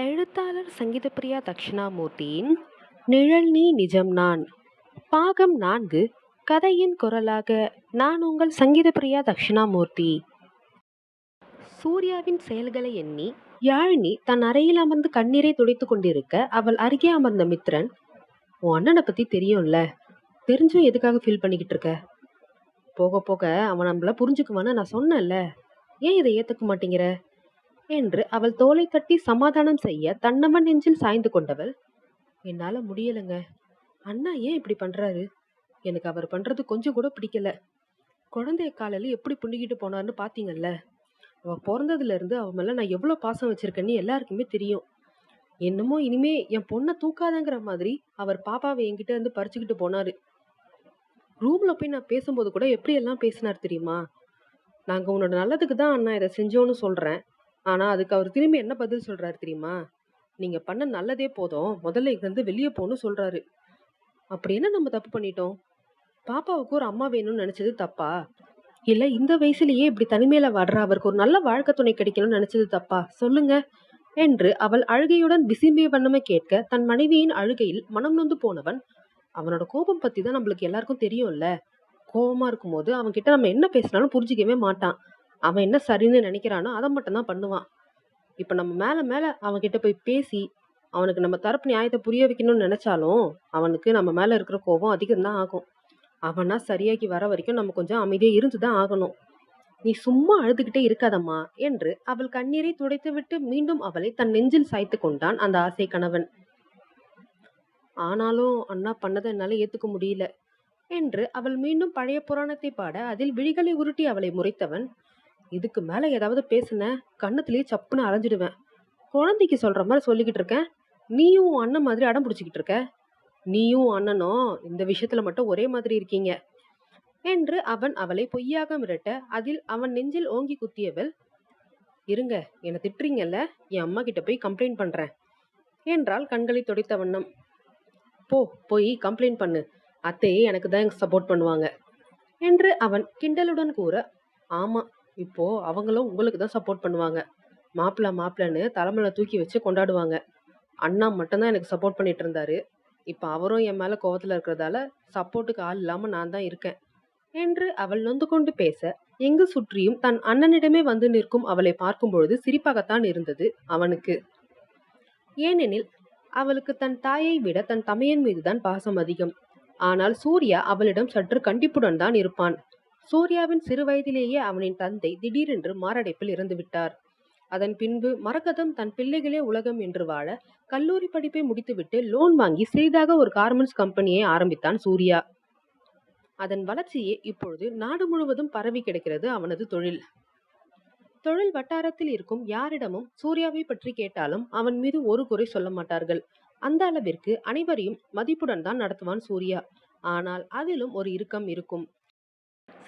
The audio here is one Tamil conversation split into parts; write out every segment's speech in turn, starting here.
எழுத்தாளர் சங்கீதப்பிரியா தக்ஷணாமூர்த்தியின் நிழல் நீ நிஜம் நான் பாகம் நான்கு கதையின் குரலாக நான் உங்கள் சங்கீதப்பிரியா தட்சிணாமூர்த்தி. சூர்யாவின் செயல்களை எண்ணி யாழினி தன் அறையில் அமர்ந்து கண்ணீரை துடைத்து கொண்டிருக்க அவள் அருகே அமர்ந்த மித்ரன் உன் அண்ணனை பத்தி தெரியும்ல தெரிஞ்சும் எதுக்காக ஃபீல் பண்ணிக்கிட்டு இருக்க? போக போக அவன் நம்மள புரிஞ்சுக்குவான்னு நான் சொன்னேன்ல ஏன் இதை ஏத்துக்க மாட்டேங்கிற? என்று அவள் தோலை தட்டி சமாதானம் செய்ய தன்னவன் நெஞ்சில் சாய்ந்து கொண்டவள் என்னால முடியலங்க. அண்ணா ஏன் இப்படி பண்றாரு? எனக்கு அவர் பண்றது கொஞ்சம் கூட பிடிக்கல. குழந்தைய காலையில எப்படி புண்ணிக்கிட்டு போனார்னு பாத்தீங்கல்ல? அவ பிறந்ததுல இருந்து அவ மேல நான் எவ்வளவு பாசம் வச்சிருக்கேன்னு எல்லாருக்குமே தெரியும். என்னமோ இனிமே என் பொண்ணை தூக்காதங்கிற மாதிரி அவர் பாப்பாவை என்கிட்ட இருந்து பறிச்சுக்கிட்டு போனாரு. ரூம்ல போய் நான் பேசும்போது கூட எப்படி எல்லாம் பேசினார் தெரியுமா? நாங்க உன்னோட நல்லதுக்கு தான் அண்ணா இதை செஞ்சோன்னு சொல்றேன். ஆனா அதுக்கு அவர் திரும்பி என்ன பதில் சொல்றாரு தெரியுமா? நீங்க பண்ண நல்லதே போதும். முதல்ல இங்கேருந்து வெளியே போன்னு சொல்றாரு. அப்படி என்ன நம்ம தப்பு பண்ணிட்டோம்? பாப்பாவுக்கு ஒரு அம்மா வேணும்னு நினச்சது தப்பா? இல்ல இந்த வயசுலயே இப்படி தனிமையில வாடுற அவருக்கு ஒரு நல்ல வாழ்க்கை துணை கிடைக்கணும்னு நினச்சது தப்பா? சொல்லுங்க என்று அவள் அழுகையுடன் விசும்பிய வண்ணமே கேட்க தன் மனைவியின் அழுகையில் மனம் நொந்து போனவன் அவனோட கோபம் பத்தி தான் நம்மளுக்கு எல்லாருக்கும் தெரியும்ல. கோபமாக இருக்கும்போது அவன்கிட்ட நம்ம என்ன பேசினாலும் புரிஞ்சிக்கவே மாட்டான். அவன் என்ன சரின்னு நினைக்கிறானோ அதை மட்டும்தான் பண்ணுவான். இப்போ நம்ம மேலே மேலே அவன்கிட்ட போய் பேசி அவனுக்கு நம்ம தரப்பு நியாயத்தை புரிய வைக்கணும்னு நினைச்சாலும் அவனுக்கு நம்ம மேலே இருக்கிற கோபம் அதிகம்தான் ஆகும். அவனா சரியாகி வர வரைக்கும் நம்ம கொஞ்சம் அமைதியாக இருந்து தான் ஆகணும். நீ சும்மா அழுதுகிட்டே இருக்காதம்மா என்று அவள் கண்ணீரை துடைத்துவிட்டு மீண்டும் அவளை தன் நெஞ்சில் சாய்த்து கொண்டான் அந்த ஆசை கணவன். ஆனாலும் அண்ணா பண்ணதை என்னால் ஏற்றுக்க முடியல என்று அவள் மீண்டும் பழைய புராணத்தை பாட அதில் விழிகளை உருட்டி அவளை முறைத்தவன் இதுக்கு மேலே ஏதாவது பேசுன கண்ணத்துலேயே சப்புன்னு அரைஞ்சிடுவேன். குழந்தைக்கு சொல்கிற மாதிரி சொல்லிக்கிட்டு இருக்கேன். நீயும் உன் அண்ணன் மாதிரி அடம் பிடிச்சிக்கிட்டு இருக்க? நீயும் அண்ணனும் இந்த விஷயத்துல மட்டும் ஒரே மாதிரி இருக்கீங்க. என்று அவன் அவளை பொய்யாக மிரட்ட அதில் அவன் நெஞ்சில் ஓங்கி குத்தியவள் இருங்க என்னை திட்டுறீங்கல்ல? என் அம்மா கிட்ட போய் கம்ப்ளைண்ட் பண்றேன். என்றால் கண்களை துடைத்த வண்ணம். போ போய் கம்ப்ளைண்ட் பண்ணு. அத்தையே எனக்கு தான் சப்போர்ட் பண்ணுவாங்க. என்று அவன் கிண்டலுடன் கூற ஆமா இப்போ அவங்களும் உங்களுக்கு தான் சப்போர்ட் பண்ணுவாங்க. மாப்பிள்ள மாப்பிள்ளன்னு தலைமையில தூக்கி வச்சு கொண்டாடுவாங்க. அண்ணா மட்டும்தான் எனக்கு சப்போர்ட் பண்ணிட்டு இருந்தாரு. இப்போ அவரும் என் மேல கோவத்துல இருக்கிறதால சப்போர்ட்டுக்கு ஆள் இல்லாம நான் தான் இருக்கேன் என்று அவள் நொந்து கொண்டு பேச எங்கு சுற்றியும் தன் அண்ணனிடமே வந்து நிற்கும் அவளை பார்க்கும் பொழுது சிரிப்பாகத்தான் இருந்தது அவனுக்கு. ஏனெனில் அவளுக்கு தன் தாயை விட தன் தமையன் மீதுதான் பாசம் அதிகம். ஆனால் சூர்யா அவளிடம் சற்று கண்டிப்புடன் தான் இருப்பான். சூர்யாவின் சிறு வயதிலேயே அவனின் தந்தை திடீரென்று மாரடைப்பில் இறந்து விட்டார். அதன் பின்பு மரகதம் தன் பிள்ளைகளே உலகம் என்று வாழ கல்லூரி படிப்பை முடித்துவிட்டு லோன் வாங்கி சிறிதாக ஒரு கார்மெண்ட்ஸ் கம்பெனியை ஆரம்பித்தான் சூர்யா. அதன் வளர்ச்சியே இப்பொழுது நாடு முழுவதும் பரவி கிடக்கிறது அவனது தொழில். தொழில் வட்டாரத்தில் இருக்கும் யாரிடமும் சூர்யாவை பற்றி கேட்டாலும் அவன் மீது ஒரு குறை சொல்ல மாட்டார்கள். அந்த அளவிற்கு அனைவரையும் மதிப்புடன் தான் நடத்துவான் சூர்யா. ஆனால் அதிலும் ஒரு இறுக்கம் இருக்கும்.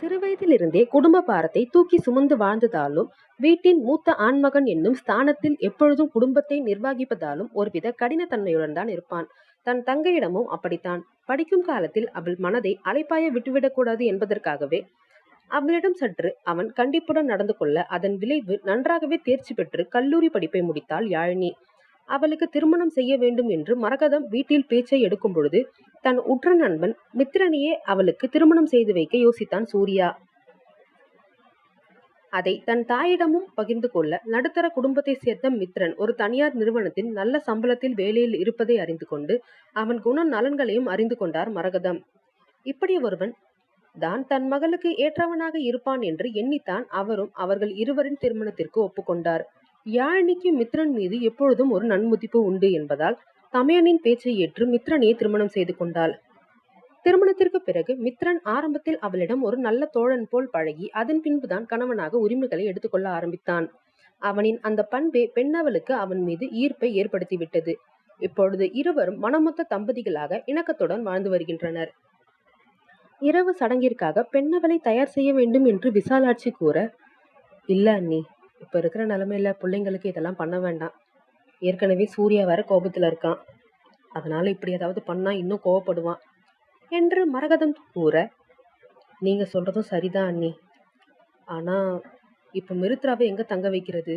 சிறுவயதிலிருந்தே குடும்ப பாரத்தை தூக்கி சுமந்து வாழ்ந்ததாலும் வீட்டின் மூத்த ஆண்மகன் என்னும் ஸ்தானத்தில் எப்பொழுதும் குடும்பத்தை நிர்வகிப்பதாலும் ஒருவித கடினத்தன்மையுடன் தான் இருப்பான். தன் தங்கையிடமும் அப்படித்தான். படிக்கும் காலத்தில் அவள் மனதை அலைப்பாய விட்டுவிடக்கூடாது என்பதற்காகவே அவளிடம் சற்று அவன் கண்டிப்புடன் நடந்து கொள்ள அதன் விளைவு நன்றாகவே தேர்ச்சி பெற்று கல்லூரி படிப்பை முடித்தாள் யாழினி. அவளுக்கு திருமணம் செய்ய வேண்டும் என்று மரகதம் வீட்டில் பேச்சை எடுக்கும் பொழுது தன் உற்ற நண்பன் மித்திரனையே அவளுக்கு திருமணம் செய்து வைக்க யோசித்தான் சூர்யா. அதை தன் தாயிடமும் பகிர்ந்து கொள்ள நடுத்தர குடும்பத்தை சேர்ந்த மித்ரன் ஒரு தனியார் நிறுவனத்தின் நல்ல சம்பளத்தில் வேலையில் இருப்பதை அறிந்து கொண்டு அவன் குண நலன்களையும் அறிந்து கொண்டார் மரகதம். இப்படி ஒருவன் தான் தன் மகளுக்கு ஏற்றவனாக இருப்பான் என்று எண்ணித்தான் அவரும் அவர்கள் இருவரின் திருமணத்திற்கு ஒப்புக்கொண்டார். யாழினிக்கு மித்ரன் மீது எப்பொழுதும் ஒரு நன்முதிப்பு உண்டு என்பதால் தமையனின் பேச்சை ஏற்று மித்ரனையே திருமணம் செய்து கொண்டாள். திருமணத்திற்கு பிறகு மித்ரன் ஆரம்பத்தில் அவளிடம் ஒரு நல்ல தோழன் போல் பழகி அதன் பின்புதான் கணவனாக உரிமைகளை எடுத்துக்கொள்ள ஆரம்பித்தான். அவனின் அந்த பண்பே பெண்ணவளுக்கு அவன் மீது ஈர்ப்பை ஏற்படுத்திவிட்டது. இப்பொழுது இருவரும் மனமொத்த தம்பதிகளாக இணக்கத்துடன் வாழ்ந்து வருகின்றனர். இரவு சடங்கிற்காக பெண்ணவளை தயார் செய்ய வேண்டும் என்று விசாலாட்சி கூற இல்ல அண்ணி. இப்போ இருக்கிற நிலமையில பிள்ளைங்களுக்கு இதெல்லாம் பண்ண வேண்டாம். ஏற்கனவே சூர்யா வேற கோபத்தில் இருக்கான். அதனால இப்படி ஏதாவது பண்ணால் இன்னும் கோவப்படுவான் என்று மரகதம் கூற நீங்கள் சொல்கிறதும் சரிதான் அண்ணி. ஆனால் இப்போ மிருத்ராவை எங்கே தங்க வைக்கிறது?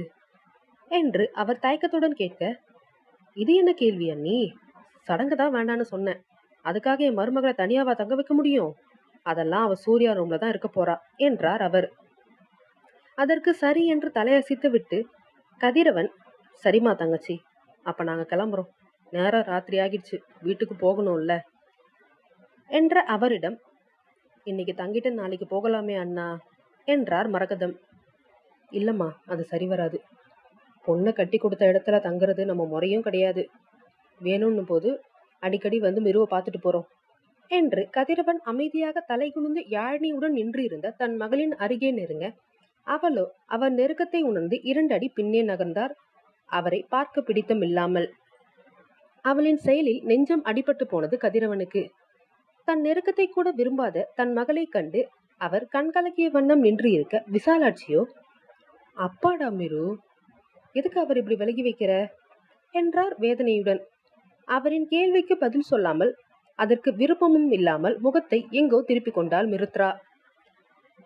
என்று அவர் தயக்கத்துடன் கேட்க இது என்ன கேள்வி அண்ணி? சடங்கு தான் வேண்டான்னு சொன்னேன். அதுக்காக என் மருமகளை தனியாவா தங்க வைக்க முடியும்? அதெல்லாம் அவ சூர்யா ரூம்ல தான் இருக்க போறா என்றார் அவர். அதற்கு சரி என்று தலையசைத்து விட்டு கதிரவன் சரிம்மா தங்கச்சி அப்போ நாங்கள் கிளம்புறோம். நேரம் ராத்திரி ஆகிடுச்சு வீட்டுக்கு போகணும்ல என்ற அவரிடம் இன்னைக்கு தங்கிட்டு நாளைக்கு போகலாமே அண்ணா என்றார் மரகதம். இல்லைம்மா அது சரி வராது. பொண்ணை கட்டி கொடுத்த இடத்துல தங்குறது நம்ம முறையும் கிடையாது. வேணும்னு போது அடிக்கடி வந்து மிருவை பார்த்துட்டு போகிறோம் என்று கதிரவன் அமைதியாக தலைகுனிந்து யாழினியுடன் நின்றிருந்த தன் மகளின் அருகே நெருங்க அவளோ அவர் நெருக்கத்தை உணர்ந்து இரண்டடி பின்னே நகர்ந்தார். அவரை பார்க்க பிடித்தமில்லாமல் அவளின் செயலில் நெஞ்சம் அடிபட்டு போனது கதிரவனுக்கு. தன் நெருக்கத்தை கூட விரும்பாத தன் மகளை கண்டு அவர் கண்கலக்கிய வண்ணம் நின்று இருக்க விசாலாட்சியோ அப்பாடா மிரு எதுக்கு அவர் இப்படி விலகி வைக்கிற? என்றார் வேதனையுடன். அவரின் கேள்விக்கு பதில் சொல்லாமல் அதற்கு விருப்பமும் இல்லாமல் முகத்தை எங்கோ திருப்பிக் கொண்டாள் மிருத்ரா.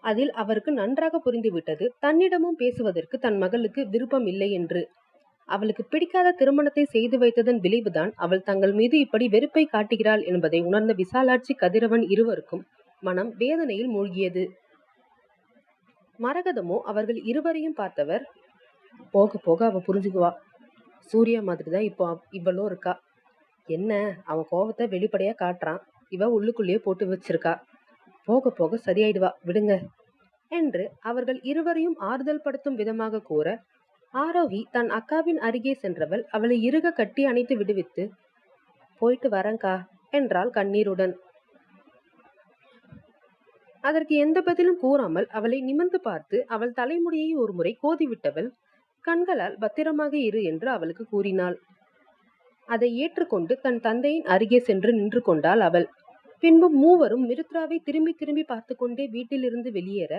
அதில் அவருக்கு நன்றாக புரிந்துவிட்டது. தன்னிடமும் பேசுவதற்கு தன் மகளுக்கு விருப்பம் இல்லை என்று. அவளுக்கு பிடிக்காத திருமணத்தை செய்து வைத்ததன் விளைவுதான் அவள் தங்கள் மீது இப்படி வெறுப்பை காட்டுகிறாள் என்பதை உணர்ந்த விசாலாட்சி கதிரவன் இருவருக்கும் மனம் வேதனையில் மூழ்கியது. மரகதமோ அவர்கள் இருவரையும் பார்த்தவர் போக போக அவ புரிஞ்சுக்குவா. சூர்யா மாதிரி தான் இப்போ இவ்வளோ இருக்கா. என்ன அவன் கோவத்தை வெளிப்படையா காட்டுறான். இவ உள்ளுக்குள்ளேயே போட்டு வச்சிருக்கா. போக போக சரியாயிடுவா விடுங்க என்று அவர்கள் இருவரையும் ஆறுதல் படுத்தும் விதமாக கூற ஆரோகி தன் அக்காவின் அருகே சென்றவள் அவளை இறுக கட்டி அணைத்து விடுவித்து போயிட்டு வரேன்க்கா என்றாள் கண்ணீருடன். அதற்கு எந்த பதிலும் கூறாமல் அவளை நிமிர்ந்து பார்த்து அவள் தலைமுடியை ஒருமுறை கோதிவிட்டவள் கண்களால் பத்திரமாக இரு என்று அவளுக்கு கூறினாள். அதை ஏற்றுக்கொண்டு தன் தந்தையின் அருகே சென்று நின்று கொண்டாள் அவள். பின்பு மூவரும் மிருத்ராவை திரும்பி திரும்பி பார்த்து கொண்டே வீட்டிலிருந்து வெளியேற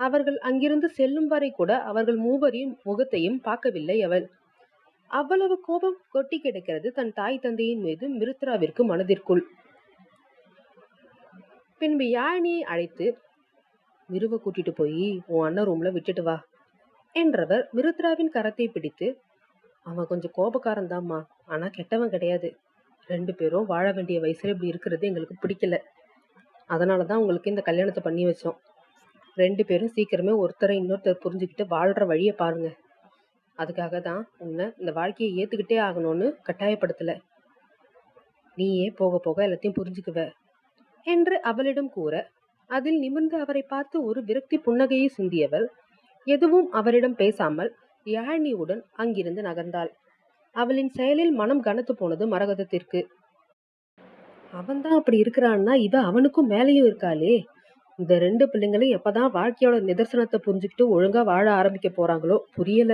அவர்கள் அங்கிருந்து செல்லும் வரை கூட அவர்கள் மூவரின் முகத்தையும் பார்க்கவில்லை அவள். அவ்வளவு கோபம் கொட்டி கிடக்கிறது தன் தாய் தந்தையின் மீது மிருத்ராவிற்கு மனதிற்குள். பின்பு யாழினியை அழைத்து மிருவ கூட்டிட்டு போய் உன் அண்ணன் ரூம்ல விட்டுட்டு வா என்றவர் மிருத்ராவின் கரத்தை பிடித்து அவன் கொஞ்சம் கோபக்காரன்தாம்மா. ஆனா கெட்டவன் கிடையாது. ரெண்டு பேரும் வாழ வேண்டிய வயசில் இப்படி இருக்கிறது எங்களுக்கு பிடிக்கல. அதனால தான் உங்களுக்கு இந்த கல்யாணத்தை பண்ணி வச்சோம். ரெண்டு பேரும் சீக்கிரமே ஒருத்தரை இன்னொருத்தர் புரிஞ்சுக்கிட்டு வாழ்கிற வழியை பாருங்கள் அதுக்காக தான் உன்னை இந்த வாழ்க்கையை ஏற்றுக்கிட்டே ஆகணும்னு கட்டாயப்படுத்தலை. நீயே போக போக எல்லாத்தையும் புரிஞ்சுக்குவ. என்று அவளிடம் கூற அதில் நிமிர்ந்து அவரை பார்த்து ஒரு விரக்தி புன்னகையை சிந்தியவள் எதுவும் அவரிடம் பேசாமல் யாழினியுடன் அங்கிருந்து நகர்ந்தாள். அவளின் செயலில் மனம் கனத்து போனது மரகதத்திற்கு. அவன்தான் அப்படி இருக்கிறான்னா இவ அவனுக்கும் மேலேயும் இருக்காளே. இந்த ரெண்டு பிள்ளைங்களும் எப்பதான் வாழ்க்கையோட நிதர்சனத்தை புரிஞ்சுக்கிட்டு ஒழுங்கா வாழ ஆரம்பிக்க போறாங்களோ புரியல.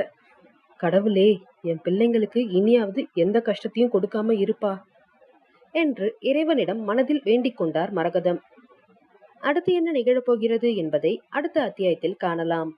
கடவுளே என் பிள்ளைங்களுக்கு இனியாவது எந்த கஷ்டத்தையும் கொடுக்காம இருப்பா என்று இறைவனிடம் மனதில் வேண்டிக் கொண்டார் மரகதம். அடுத்து என்ன நிகழப்போகிறது என்பதை அடுத்த அத்தியாயத்தில் காணலாம்.